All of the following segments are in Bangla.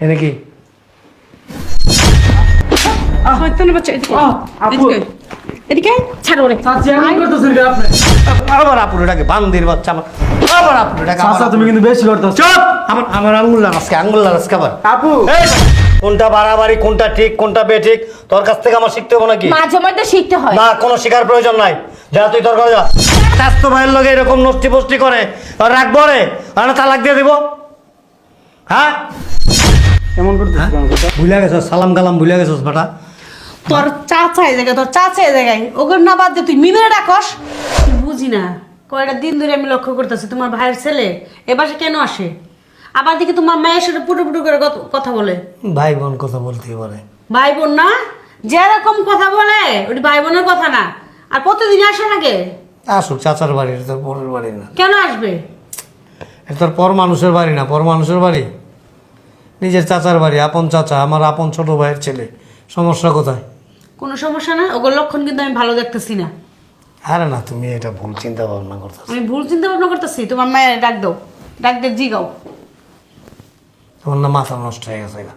এনে কি? শয়তানের বাচ্চা এদিকে আহ, আপু। এদিকে? এদিকে ছাড়ো রে চাচি এমন করতেছেন কি আপনি? আবার আপুরেটাকে বান্দির বাচ্চা আমার। আবার আপুরেটাকে চাচা তুমি কিন্তু বেশি করতেছ চুপ! আমার আমার আঙ্গুল আজকে আঙ্গুল আজকে আবার। আপু। এই, কোনটা বাড়াবাড়ি কোনটা ঠিক কোনটা বেঠিক তোর কাছ থেকে আমার শিখতে হবে নাকি? মাঝে মধ্যে শিখতে হয়। না কোনো শিকার প্রয়োজন নাই। যা তুই তোর ঘরে যা। স্বাস্থ্য ভাইয়ের লোকে এরকম নষ্টি করে আর রাখব রে আর না তালাক দিয়ে দিব। হ্যাঁ? এমন করতেছ কেন? ভুলে গেছস সালাম কালাম ভুলে গেছস বেটা। তোর চাচা এই জায়গায় তোর চাচা এই জায়গায়। ওগুলো না বাদ দিয়ে তুই মিমেরে ডাকস। বুঝি না। কয়টা দিন ধরে আমি লক্ষ্য করতেছি তোমার ভাইয়ের ছেলে। এ বাসে কেন আসে? আবার দেখি তোমার মায়ের সাথে পুটু পুটু করে কথা বলে। ভাই বোন কথা বলতে পারে। ভাই বোন না? যেরকম কথা বলে ওটি ভাই বোনের কথা না। আর প্রতিদিন আসে নাকি আসুক চাচার বাড়ি এটা তোর পরের বাড়ি না। কেন আসবে? এটা তোর পর মানুষের বাড়ি না পর মানুষের বাড়ি। নিজের চাচার বাড়ি আপন চাচা আমার আপন ছোট ভাইয়ের ছেলে। সমস্যা কোথায়? কোনো সমস্যা না? ওগুলো লক্ষণ কিন্তু আমি ভালো দেখতেছি না। আরে না তুমি এটা ভুল চিন্তা ভাবনা করতেছ। আমি ভুল চিন্তা ভাবনা করতেছি। তোমার মায়ের ডাক দাও। ডাক দিয়ে জিগাও। তোমার না মাথা নষ্ট হয়ে গেছে গা।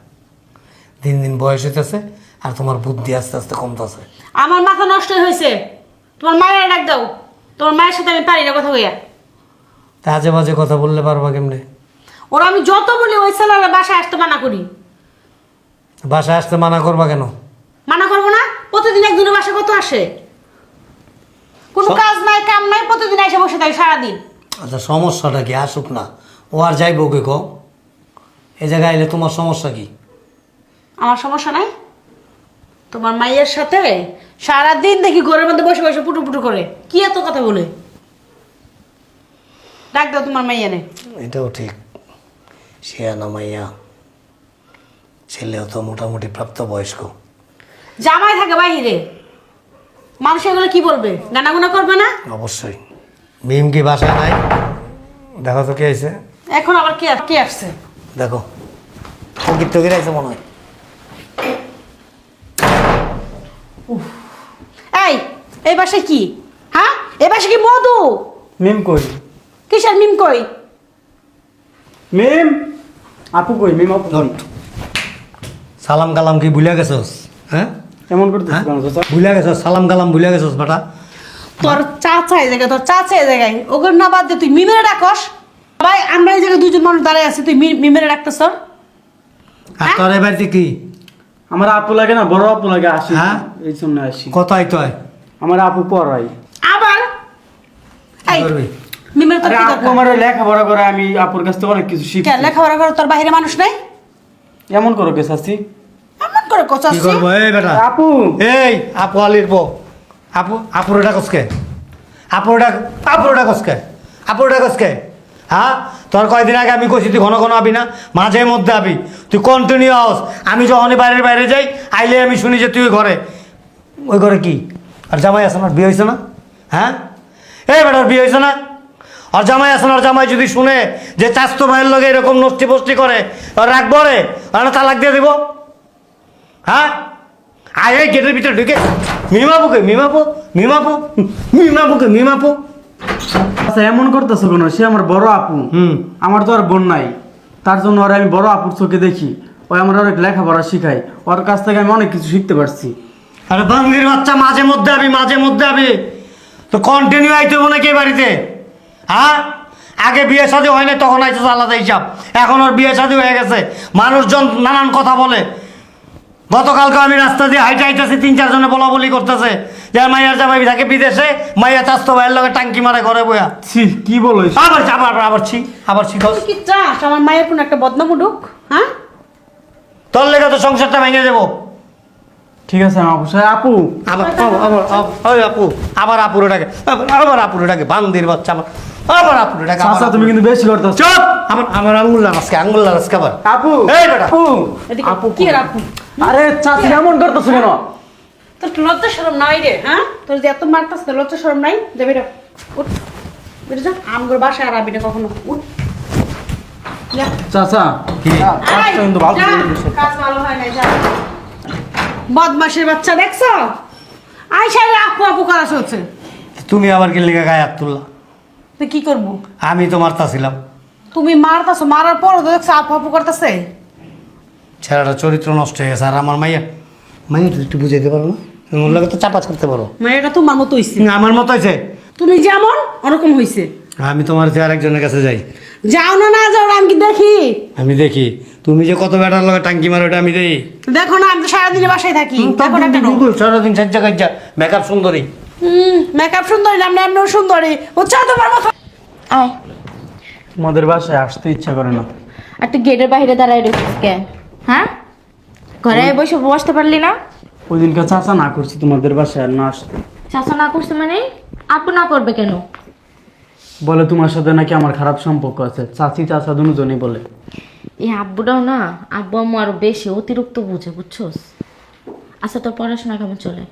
দিন দিন বয়স হইতেছে আর তোমার বুদ্ধি আস্তে আস্তে কমতেছে। আমার মাথা নষ্ট হয়েছে। তোমার মায়ের ডাক দাও। তোমার মায়ের সাথে আমি পারি না কথা কইয়া। তা আজে বাজে কথা বললে পারবা কেমনে? ওরা আমি যত বলি ওই ছেলেরা বাসায় আসতে মানা করি। বাসায় আসতে মানা করবা কেন? মানা করব না? প্রতিদিন একদিনের বাসায় কত আসে? কোনো কাজ নাই কাম নাই প্রতিদিন এসে বসে থাকে সারাদিন। আচ্ছা সমস্যাটা কি? আসুক না। ও আর যাইব কে কো এ জায়গায় এলে তোমার সমস্যা কি? আমার সমস্যা নাই? তোমার মায়ের সাথে সারাদিন দেখি ঘরের মধ্যে বসে বসে পুটু পুটু করে। কি এত কথা বলে? ডাক দাও তোমার মাইয়া নে এটাও ঠিক। শিয়ানা মাইয়া ছেলেও তো মোটামুটি প্রাপ্তবয়স্ক। জামাই থাকে বাহিরে। মানুষ এগুলো কি বলবে? গানাগুনা করবে না? অবশ্যই। মিম কি বাসায় নাই? দেখো তো কে আইছে। এখন আবার কে কে আসছে? দেখো। ফকির টকির আইছে মনে হয়। এই এই বাসায় কি? হ্যাঁ? এই বাসায় কি মধু? মিম কই? কিসের মিম কই? মিম! আপু কই? মিম আপু কই? সালাম কালাম কি ভুলে গেছস? হ্যাঁ? এমন হ্যাঁ? কেন ভুলে গেছস? সালাম কালাম ভুলে গেছস বেটা? তোর চাচা এই জায়গায় তোর চাচা এই জায়গায়। ওগুলো না বাদ দিয়ে তুই মিমেরে ডাকস। ভাই আমরা এই জায়গায় দুজন মানুষ দাঁড়ায় আছি তুই মি- মিমেরে ডাকতেছ। আর হ্যাঁ? তোর এ বাড়িতে কি? আমার আপু লাগে না বড় আপু লাগে আসি। হ্যাঁ? এই জন্য আসি। কোথায় তুই আমার আপু পড়াই আবার? এই মিমের তোর আরে আপু আমার লেখাপড়া করে আমি আপুর কাছ থেকে অনেক কিছু শিখি কে লেখাপড়া করে তোর বাইরে মানুষ নাই? এমন করো কে চাচি এমন করে কি কচাচ্ছি করব এই বেটা? আপু! এই আপু আলির বউ। আপু আপুর ডাকস কে? আপুর ডাক আপুর ডাকস কে? আপুর ডাকস কে? হ্যাঁ? তোর কয়দিন আগে আমি কইছি তুই ঘন ঘন আবি না? মাঝে মধ্যে আবি। তুই কন্টিনিউ আস আমি যখনই বাইরের বাইরে যাই আইলে আমি শুনি যে তুই ঘরে। ওই ঘরে কি? আর জামাই আছে না? বিয়ে হয়েছে না? হ্যাঁ? এই বেটার বিয়ে হয়েছে না? আর জামাই আছে না আর জামাই যদি শুনে যে চাস্তো ভাইয়ের লগে এরকম নষ্টি ফষ্টি করে আর রাখব রে আর তালাক দিয়ে দিব? হ্যাঁ? আয় এই গেটের ভিতরে ঢুকে। মিমাপুকে মিমাপু মিমাপু মিমাপুকে মিমাপু। আচ্ছা এমন করতেছো কেন? সে আমার বড় আপু। হুম। আমার তো আর বোন নাই। তার জন্য ওরা আমি বড় আপুর চোখে দেখি। ও আমার অনেক লেখাপড়া শিখাই ওর কাছ থেকে আমি অনেক কিছু শিখতে পারছি। আরে বাঙ্গির বাচ্চা মাঝে মধ্যে আবি মাঝে মধ্যে আবি। তো কন্টিনিউ আইতে হবে নাকি এই বাড়িতে? হ্যাঁ আগে বিয়ে শাদী হয় না তখন আইতে আলাদা হিসাব এখন ওর বিয়ে শাদী হয়ে গেছে মানুষজন নানান কথা বলে গতকালকে আমি রাস্তা দিয়ে হাইটে হাইতেছি তিন চারজনে বলা বলি করতেছে যে মাইয়ার জামাই থাকে বিদেশে মাইয়া চাস্তো ভাইয়ের লগে টাঙ্কি মারে ঘরে বইয়া ছি কি বলো? আবার আবার আবার ছি আবার ছি কি চাস আমার মায়ের কোনো একটা বদনাম উঠুক হ্যাঁ তোর লেগে তো সংসারটা ভেঙে দেবো ঠিক আছে আপু আপু আবার আবার আপু আবার আপুরে ডাকে আবার আবার আপুরে ডাকে বান্দির বাচ্চা আমার আবার চাচা তুমি কিন্তু বেশি করতেছো চুপ! আমার আমার আঙ্গুল আজকে আঙ্গুল আজকে আবার। আপু এই বেটা। আপু। এদিকে আপু কি আপু? আরে চাচি এমন করতেছো কেন? তোর একটু লজ্জা সরম নাই রে হ্যাঁ? তোর যে এত মারতাস তোর লজ্জা সরম নাই? যে বেরো উঠ। বেরো যা আমগর বাসায় আর আবি না কখনো। উঠ। চাচা কি? কাজটা কিন্তু ভালো। কাজ ভালো হয় নাই যা। বদমাসের বাচ্চা দেখছ? আইসাই আপু আপু করা চলছে তুমি আবার কি লেগে গায়ে হাত তুললা? কি করব? আমি তো মারতাছিলাম। তুমি মারতাছো মারার পর তো দেখছ আপু আপু করতেছে। ছেলেটা চরিত্র নষ্ট হয়ে গেছে। আর আমার মাইয়া মাইয়া একটু বুঝাইতে পারো না? ওর লাগে তো চাপা করতে পারো। মেয়েটা তোমার মতো হইছে। আমার মতো হয়েছে তুমি যেমন ওরকম হইছে। আমি তোমার চেয়ে আরেকজনের কাছে যাই। যাও না না যাও আমি কি দেখি? আমি দেখি। তুমি যে কত বেটার লগে টাঙ্কি মারো এটা আমি দেখি। দেখো না আমি তো সারাদিনে বাসায় থাকি। দেখো না কেন? সারাদিন সাজ্জা কাজ্জা। মেকআপ সুন্দরী। মেকআপ সুন্দরী না আমরা এমনিও সুন্দরী। তোমার মতো আয় তোমাদের বাসায় আসতে ইচ্ছা করে না। গেটের বাইরে দাঁড়ায় রেখেছিস কে হ্যাঁ? ঘরে বসে বসতে পারলি না? ওই দিনকে চাচা না করছি তোমাদের বাসায় আর না আসতে। চাষা না করছে মানে? আপু না করবে কেন? বলে তোমার সাথে নাকি আমার খারাপ সম্পর্ক আছে। চাচি চাচা দুজনই বলে। এই আব্বুটাও না আব্বু আম্মু আরও বেশি অতিরিক্ত বুঝে বুঝছোস? আচ্ছা তোর পড়াশোনা কেমন চলে?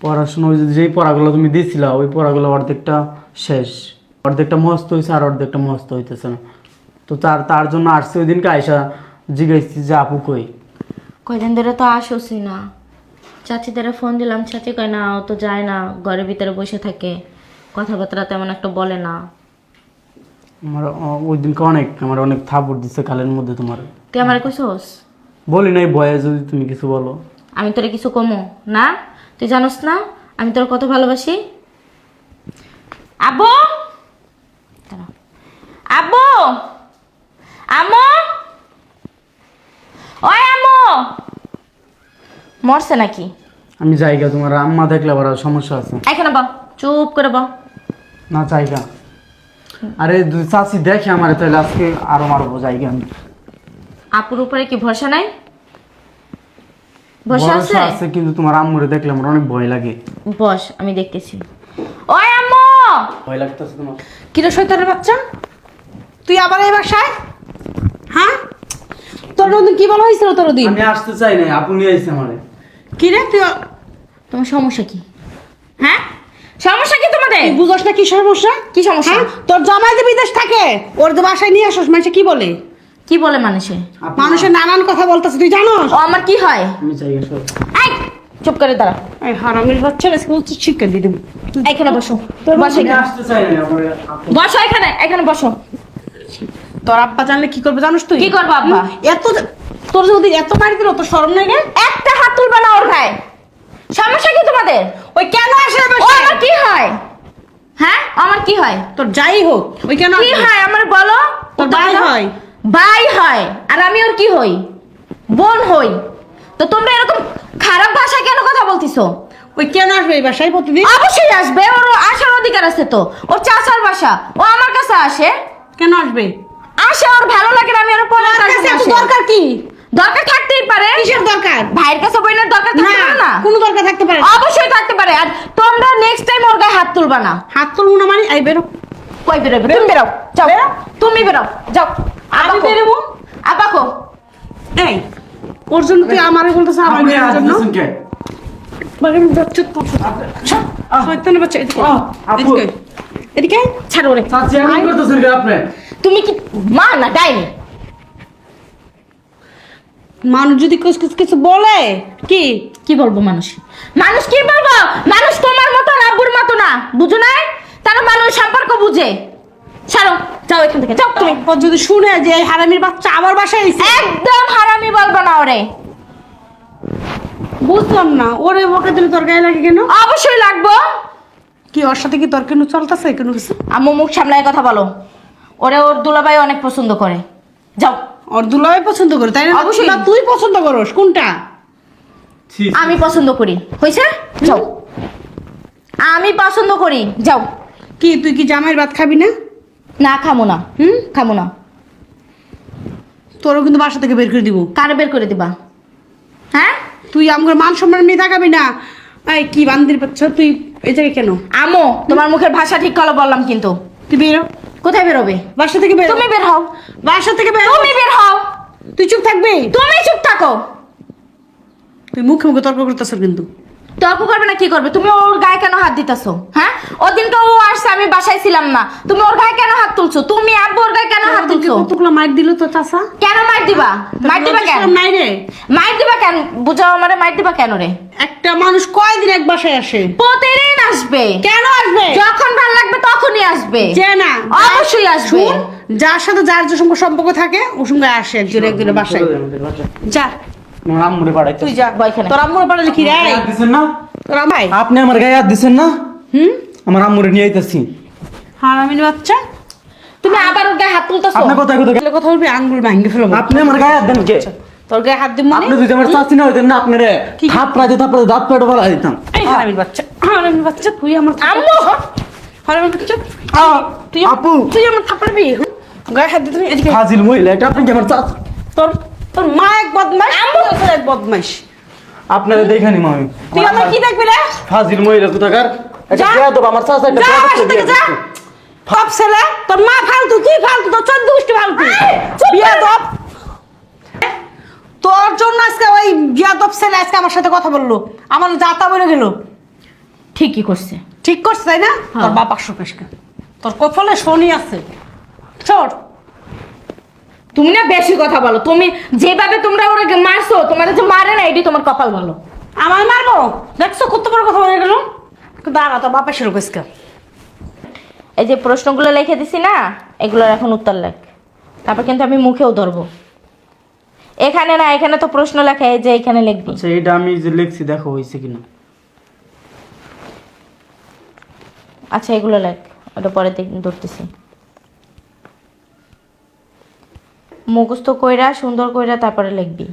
পড়াশোনা যেই পড়াগুলো তুমি দিয়েছিলা ওই পড়াগুলো অর্ধেকটা শেষ। অর্ধেকটা মস্ত হয়েছে আর অর্ধেকটা মস্ত হইতেছে না। তো তার তার জন্য আসছে ওই দিনকে আয়সা জিজ্ঞাসছি যে আপু কই? কয়দিন ধরে তো আসোসই না। চাচিদের ফোন দিলাম চাচি কয় না ও তো যায় না ঘরের ভিতরে বসে থাকে। কথাবার্তা তেমন একটা বলে না। আমার অ- ওই দিনকে অনেক আমার অনেক থাপড় দিচ্ছে কালের মধ্যে তোমার। তুই আমার কইসোস বলি নাই ভয়ে যদি তুমি কিছু বলো। আমি তোরে কিছু কমো না? তুই জানোস না আমি তোর কত ভালোবাসি? আব্বু! দাঁড়া। আব্বু! আম্মু! ওই আম্মু! মরছে নাকি? আমি জায়গা তোমার আম্মা দেখলে আবার সমস্যা আছে। এখানে বা চুপ করে বা না জায়গা আরে দুই চাচি দেখে আমার তাহলে আজকে আরও মারবো জায়গা আমি। আপুর উপরে কি ভরসা নাই? ভরসা আছে? আছে কিন্তু তোমার আম্মুরে দেখলে আমার অনেক ভয় লাগে। বস আমি দেখতেছি। ওই আম্মু! ভয় লাগতেছে তোমার। কিরে শৈতানের বাচ্চা? তুই আবার এই বাসায়? হ্যাঁ? তোর ওদিন কি বলা হয়েছিল তোর ওদিন? আমি আসতে চাই নাই আপু নিয়ে আইছে আমারে। কিরে তুই তোমার সমস্যা কি? হ্যাঁ? সমস্যা কি তোমাদের? তুই বুঝস না কি সমস্যা? কি সমস্যা? হ্যাঁ? তোর জামাই যে বিদেশ থাকে ওর তো বাসায় নিয়ে আসস মানুষে কি বলে? কি বলে মানুষে? মানুষের নানান কথা বলতেছে তুই জানোস? ও আমার কি হয়? আমি সব এই চুপ করে দাঁড়া। এই হারামির বাচ্চারা স্কুল শিক্ষা দিয়ে দেবো। এখানে বসো। তোর বসো এখানে। আসতে চাই আপু বসো এখানে এখানে বসো। তোর আব্বা জানলে কি করবে জানোস তুই? কি করবে আব্বা? এত তোর যদি এত মারি দিল তোর শরম নাই একটা হাত তুলবে না ওর গায়ে। সমস্যা কি তোমাদের? ওই কেন আসে ও আমার কি হয়? হ্যাঁ আমার কি হয়? তোর যাই হোক ওই কেন কি হয়? আমার বলো। তোর ভাই হয়। ভাই হয় আর আমি ওর কি হই? বোন হই। তো তোমরা এরকম খারাপ ভাষায় কেন কথা বলতিছো? ওই কেন আসবে এই বাসায় প্রতিদিন? অবশ্যই আসবে ওর আসার অধিকার আছে তো। ওর চাচার বাসা ও আমার কাছে আসে। কেন আসবে? আসে ওর ভালো লাগে না আমি ওর তোর কাছে দরকার কি? দরকার থাকতেই পারে। কিসের দরকার? ভাইয়ের কাছে বইনের দরকার থাকতে পারে না? কোনো দরকার থাকতে পারে। অবশ্যই থাকতে পারে। আর তোমরা নেক্সট টাইম ওর গায়ে হাত তুলবা না। হাত তুলবো না মানে? এই বেরো। কই বেরোবে তুমি বেরো। যাও। তুমি বেরো। যাও। আমি আবাকো। বেরোবো? আবাকো এই ওর জন্য তুই আমারে বলতেছ আমার জন্য? তো। শয়তানের বাচ্চা এদিকে। এদিকে। এদিকে? ছাড়ো রে আপনি? তুমি কি মা না ডাইনি? মানুষ যদি কিছু কিছু কিছু বলে কি? কি বলব মানুষ মানুষ কি বলব মানুষ তোমার মতো না আব্বুর মতো না বুঝো না তারা মানুষ সম্পর্ক বুঝে ছাড়ো যাও এখান থেকে। যাও তুমি। ও যদি শুনে যে এই হারামির বাচ্চা আবার বাসায় এসে একদম হারামি বলব না ওরে। বুঝলাম না। ওরে বকে দিলে তোর গায়ে লাগে কেন? অবশ্যই লাগবো। কি ওর সাথে কি তোর কেন চলতেছে কেন কিছু? আম্মু মুখ সামলায় কথা বলো। ওরে ওর দুলাভাই অনেক পছন্দ করে। যাও। ওর দুলাভাই পছন্দ করে তাই না? অবশ্যই। না তুই পছন্দ করস কোনটা। আমি পছন্দ করি। হয়েছে যাও। আমি পছন্দ করি। যাও। কি তুই কি জামাইয়ের ভাত খাবি না? না খামো না। হুম? খামো না। তোরও কিন্তু বাসা থেকে বের করে দিব। কার বের করে দিবা? হ্যাঁ? তুই আমার মান সম্মান নিয়ে তাকাবি না? এই কি বান্দির বাচ্চা তুই এই জায়গায় কেন? আমো তোমার মুখের ভাষা ঠিক করে বললাম কিন্তু। তুই বেরো কোথায় বেরোবে বাসা থেকে বেরো তুমি বের হও। বাসা থেকে বেরো তুমি বের হও। তুই চুপ থাকবি? তুমি চুপ থাকো। তুই মুখে মুখে তর্ক করতেছ কিন্তু। তর্ক করবে না কি করবে? তুমি ওর গায়ে কেন হাত দিতেছো? হ্যাঁ? ওদিনকে ও আসছে আমি বাসায় ছিলাম না। তুমি ওর গায়ে কেন হাত তুলছো? তুমি আব্বু ওর গায়ে কেন হাত তুলছো? কতগুলো মাইর দিল তো চাচা? কেন মার দিবা? মার দিবা কেন? নাই রে মার দিবা কেন? বুঝাও আমারে মার দিবা কেন রে? একটা মানুষ কয়দিন এক বাসায় আসে? প্রতিদিন আসবে। কেন আসবে? যখন ভালো লাগবে তখনই আসবে। যে না অবশ্যই আসবে। শুন, যার সাথে যার যে সম্পর্ক থাকে ওর সঙ্গে আসে একজন একজনের বাসায়। যা। আম্মুরে পাঠাইতে তুই যা বই এখানে। তোর আম্মুর পাড়ালে কি রে? দিছেন না? তোর ভাই আপনি আমার গায়ে হাত দিছেন না? হুম? আমার আম্মুরে নিয়ে আইতাছি। হারামিন বাচ্চা? তুমি আবার ওর গায়ে হাত তুলতেছো? আপনি কোথায় তাহলে কথা বলবি আঙ্গুল ভাঙ্গি ফেলব। আপনি আমার গায়ে হাত দেন কে? তোর গায়ে হাত দিব মানে? আপনি যদি আমার চাচি না হইতেন না আপনারে থাপড়াইতে থাপড়াইতে দাঁত পেটে ফেলা দিতাম। এই হারামিন বাচ্চা হারামিন বাচ্চা তুই আমার আম্মু! হারামিন বাচ্চা তুই আপু! তুই আমার থাপড়বি গায়ে হাত দিতে এদিকে ফাজিল মহিলা এটা আপনি কি আমার চাচ? তোর তোর মা এক বদমাইশ তোর এক বদমাইশ। আপনারা দেখানি মামি তুই আমার কি দেখবি রে? ফাজিল মহিলা কোথাকার? আমার চাচা একটা যা। সব ছেলে তোর মা ফালতু তুই ফালতু? তোর চোদ্দ গোষ্ঠী ফালতু। বিয়া দপ তোর জন্য আজকে ওই বিয়া দপ ছেলে আজকে আমার সাথে কথা বলল। আমার যাতা বলে গেল। ঠিকই করছে। ঠিক করছে তাই না? তোর বাপ আসো পেশকে। তোর কপালে শনি আছে। চোর তুমি না বেশি কথা বলো। তুমি যেভাবে তোমরা ওরা মারছো তোমার যে মারে না এটি তোমার কপাল ভালো। আমায় মারবো? দেখছ কত বড় কথা বলে গেল? দাঁড়া তোর বাপ এসে পেশকে এই যে প্রশ্নগুলো লিখে দিছি না এগুলোর এখন উত্তর লেখ। তারপর কিন্তু আমি মুখেও ধরবো। এখানে না এখানে তো প্রশ্ন লেখা এই যে এখানে লিখবি। আচ্ছা এটা আমি যে লিখছি দেখো হয়েছে কিনা। আচ্ছা এগুলো লেখ ওটা পরে দেখ- ধরতেছি। মুখস্থ কইরা সুন্দর কইরা তারপরে লিখবি।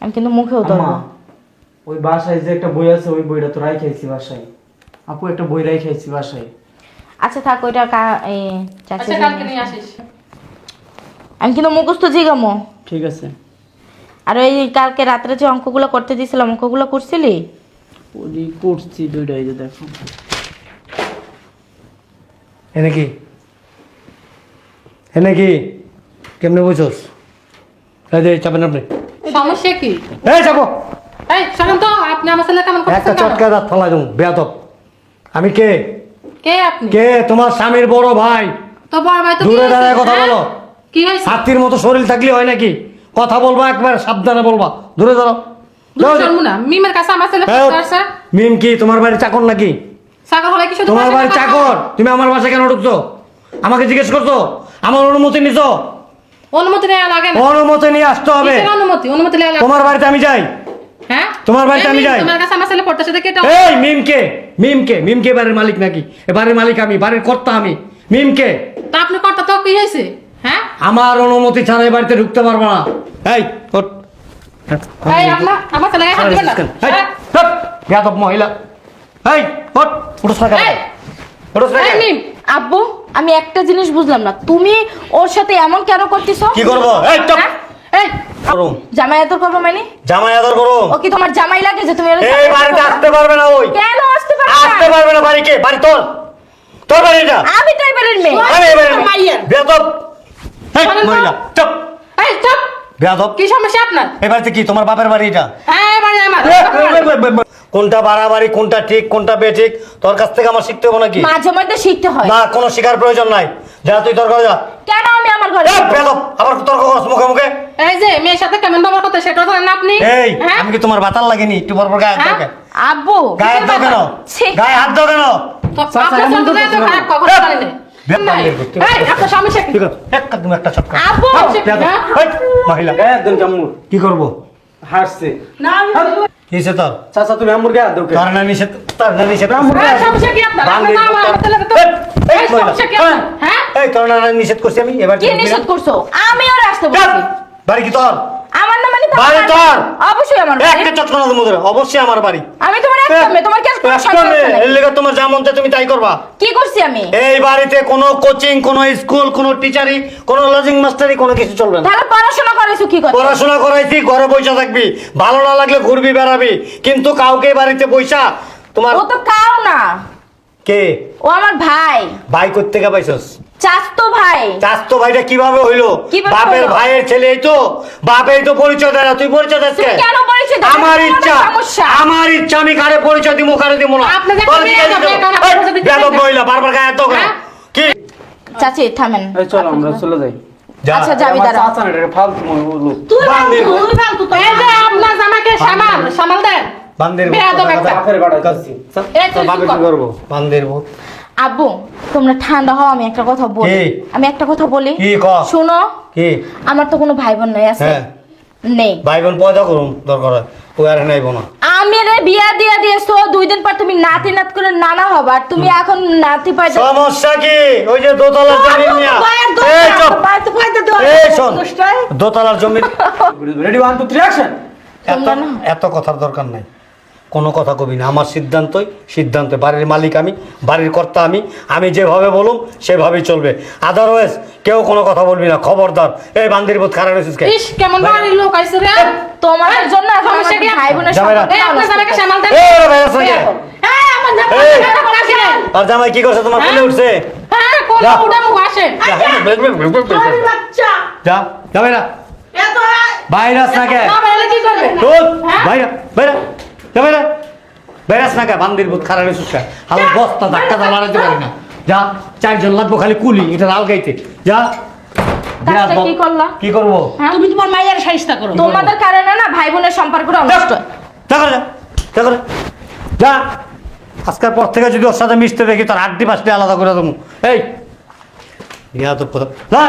আমি কিন্তু মুখেও ধরবো। ওই বাসায় যে একটা বই আছে ওই বইটা তো রাই খাইছি বাসায়। আপু একটা বই রাই খাইছি বাসায়। আচ্ছা থাক ওইটা কা এ, চাচি আচ্ছা কালকে নিয়ে আসিস। আমি কিন্তু মুখস্থ জিগামো। ঠিক আছে। আর ওই কালকে রাত্রে যে অঙ্কগুলো করতে দিয়েছিলাম অঙ্কগুলো করছিলি? ওই করছি দুইটা এই যে দেখো। এনে কি? এনে কি? কেমনে বুঝোস? এই যে চাপেন আপনি। সমস্যা কি? এই চাপো। এই শোনেন তো আপনি আমার ছেলে কেমন একটা চটকা দাঁত ফেলা দেবো বেয়াদব। আমি কে? কে আপনি? কে? তোমার স্বামীর বড় ভাই। তো বড় ভাই তো দূরে? দাঁড়ায় কথা হ্যাঁ? বলো। কি হয়েছে? হাতির মতো শরীর থাকলে হয় নাকি? কথা বলবা একবার সাবধানে বলবা। দূরে দাঁড়াও। যাও, যাও। শুনব না। মিমের কাছে আমার ছেলে এই, ফোন করছে মিম কি তোমার বাড়ির চাকর নাকি? সাগর হলে কি তোমার বাড়ির চাকর। তুমি আমার বাসায় কেন ঢুকছো? আমাকে জিজ্ঞেস করছ? আমার অনুমতি নিছো? অনুমতি নেওয়া লাগে না। অনুমতি নিয়ে আসতে হবে। কিসের অনুমতি? অনুমতি নেওয়া লাগে। তোমার বাড়িতে আমি যাই। হ্যাঁ? তোমার বাড়িতে আমি যাই। তোমার কাছে আমার ছেলে পড়তেছে দেখে এটা এই মিম কে মিম কে মিম কে বাড়ির মালিক নাকি? এ বাড়ির মালিক আমি বাড়ির কর্তা আমি। মিম কে তা আপনি কর্তা তো কি হয়েছে? হ্যাঁ? আমার অনুমতি ছাড়া এই বাড়িতে ঢুকতে পারব না। এই ওঠ। এই আপনার আমার ছেলে হাত দিবেন না। এই, হ্যাঁ? বেয়াদব মহিলা। এই ওঠ। উঠোস না কেন এই, এই মিম আব্বু আমি একটা জিনিস বুঝলাম না তুমি ওর সাথে এমন কেন করতেছ কি করব এই চুপ হ্যাঁ? এই জামাই আদর করব মানে জামাই আদর করুম ও কি তোমার জামাই লাগে যে তুমি ওর এই জামাই বাড়িতে? আসতে পারবে না ওই কেন আসতে পারবে না? আসতে পারবে না বাড়ি কে বাড়ি তোর তোর বাড়ি এটা আমি তো এবারের মেয়ে এবারে মাইয়ের। বেয়াদব এই বলেন তো। মহিলা চুপ এই চুপ বেয়াদব কি সমস্যা আপনার বাড়িতে কি তোমার বাপের বাড়ি এটা হ্যাঁ এবারে আমার কোনটা বাড়াবাড়ি কোনটা ঠিক কোনটা বেঠিক তোর কাছ থেকে আমার শিখতে হবে নাকি? মাঝে মধ্যে শিখতে হয়। না কোনো শিকার প্রয়োজন নাই। যা তুই তোর ঘরে যা। কেন আমি আমার ঘরে এই বেয়াদব আবার তর্ক করছ মুখে মুখে এই যে মেয়ের সাথে কেমন ব্যবহার করতে সেটা জানেন না আপনি? এই হ্যাঁ? আমি কি তোমার বাতাল লাগেনি? একটু পর পর গায়ে হাত দাও হ্যাঁ? আব্বু গায়ে হাত দাও কেন? গায়ে হাত দাও কেন? আপনার সাথে তো? খারাপ কখনো এই, জানি না। বেয়াদব এই, বের করতে এই, আপনার সমস্যা কি? ঠিক তুমি একটা চটকা আব্বু বেয়াদব। হ্যাঁ? এই, মহিলা হাত কি করব? হাসছে না কিসে তোর চাচা তুমি আমার গায়ে হাত দাও কেন? তোর না নিষেধ তোর না নিষেধ। এই, সমস্যা কি আপনার? তো- এই, সমস্যা কি হ্যাঁ। এই তোর না নিষেধ করছি আমি এবার কি নিষেধ করছ? আমি আর আসতে বলছি বাড়ি কি তোর? আমার না মানে বাড়ি তোর? অবশ্যই আমার বাড়ি। একটা চটকনা দেবো তোরে, অবশ্যই আমার বাড়ি। আমি তোমার একটা মেয়ে তোমার কি আর কোনো একটা মেয়ে, এর লেগে তোমার যা মন চায় তুমি তাই করবা। কি করছি আমি? এই বাড়িতে কোনো কোচিং কোনো স্কুল কোনো টিচারি কোনো লজিং মাস্টারি কোনো কিছু চলবে না। তাহলে পড়াশোনা করেছ কি পড়াশোনা করাইছি ঘরে পয়সা থাকবি। ভালো না লাগলে ঘুরবি বেড়াবি। কিন্তু কাউকে বাড়িতে পয়সা তোমার ও তো কাও না। কে? ও আমার ভাই। ভাই করতে কে পাইছস? চাস্তো ভাই। চাস্তো ভাইটা কীভাবে হইল? বাপের ভাইয়ের ছেলে এই তো। বাপের তো পরিচয় দেয় না। তুই পরিচয় দিস কেন পরিচয় দাও? আমার ইচ্ছা আমার ইচ্ছা আমি কারে পরিচয় দিব কারে দিব না। আপনি দেখেন তোর মেয়ে দিকে যাবে, দিতে- কারণ এই, পরিচয় দিতে বেয়াদব চাই না। মহিলা বারবার গায়ে এত হ্যাঁ? কি? চাচি থামেন। এই চলো আমরা চলে যাই। আচ্ছা যাবি দাঁড়া। চাচা না, এটা ফালতু লোক। তুই ফালতু, তো। এই যে আপনার জামাকে সামাল সামাল দেন। বান্দির ভূত, একটা। বাপের বাড়ায় যাচ্ছি। এই তোর তুই কি কর। করব? বান্দির ভূত আব্বু তোমরা ঠান্ডা হও আমি একটা কথা বলি। কি? আমি একটা কথা বলি। কি ক? শোনো কি? আমার তো কোনো ভাই বোন নাই আছে? হ্যাঁ। নেই। ভাই বোন পয়দা করুন দরকার হয়। ও আর নাইব না আমি রে বিয়া দিয়া দিয়েছ দুই দিন পর তুমি নাতি নাত করে নানা হবার তুমি এখন নাতি পাইছো সমস্যা কি? ওই যে দোতলার জমি নিয়া। এই চুপ। এই শোন দোতলার জমি ready one two three action এত তোমরা না। এত কথার দরকার নাই। কোনো কথা কবি না। আমার সিদ্ধান্তই সিদ্ধান্ত। বাড়ির মালিক আমি বাড়ির কর্তা আমি। আমি যেভাবে বলুম সেভাবেই চলবে। আদারওয়াইজ কেউ কোনো কথা বলবি না। খবরদার। এই বান্দির বোধ খারাপ হয়েছিস কে? কেমন বাড়ির লোক আইছে রে? তোমার জন্য এখন কি? ভাই বোনের যাবে না। সম্পর্ক এই আপনার জামাকে সামাল দেন। এই ভাই আছে আমার আর জামাই কি করছে? তোমার কোলে উঠছে? হ্যাঁ যা। উড়া মুখ আসে। আরে বাচ্চা, যা। যাবে না এত বাইরে আস না কে? না বলে কি করবে? তোর হ্যাঁ? বাইরে বাইরে। যাবে না? বেরাস না কে? বান্দির বোধ খারাপ কে? আমি বস্তা ধাক্কা দা লড়াইতে পারি না। যা চারজন লাগবো খালি কুলি এটা লাল গাইতে। যা। কি করলা? কি করব? তুমি তোমার মায়ের সাহিস্তা করো। তোমাদের কারণে না ভাই বোনের সম্পর্কটা নষ্ট। হয়। যা করে যা আজকের পর থেকে যদি ওর সাথে মিশতে দেখি তার আড্ডি পাশটি আলাদা করে দেবো। এই ইয়া তো না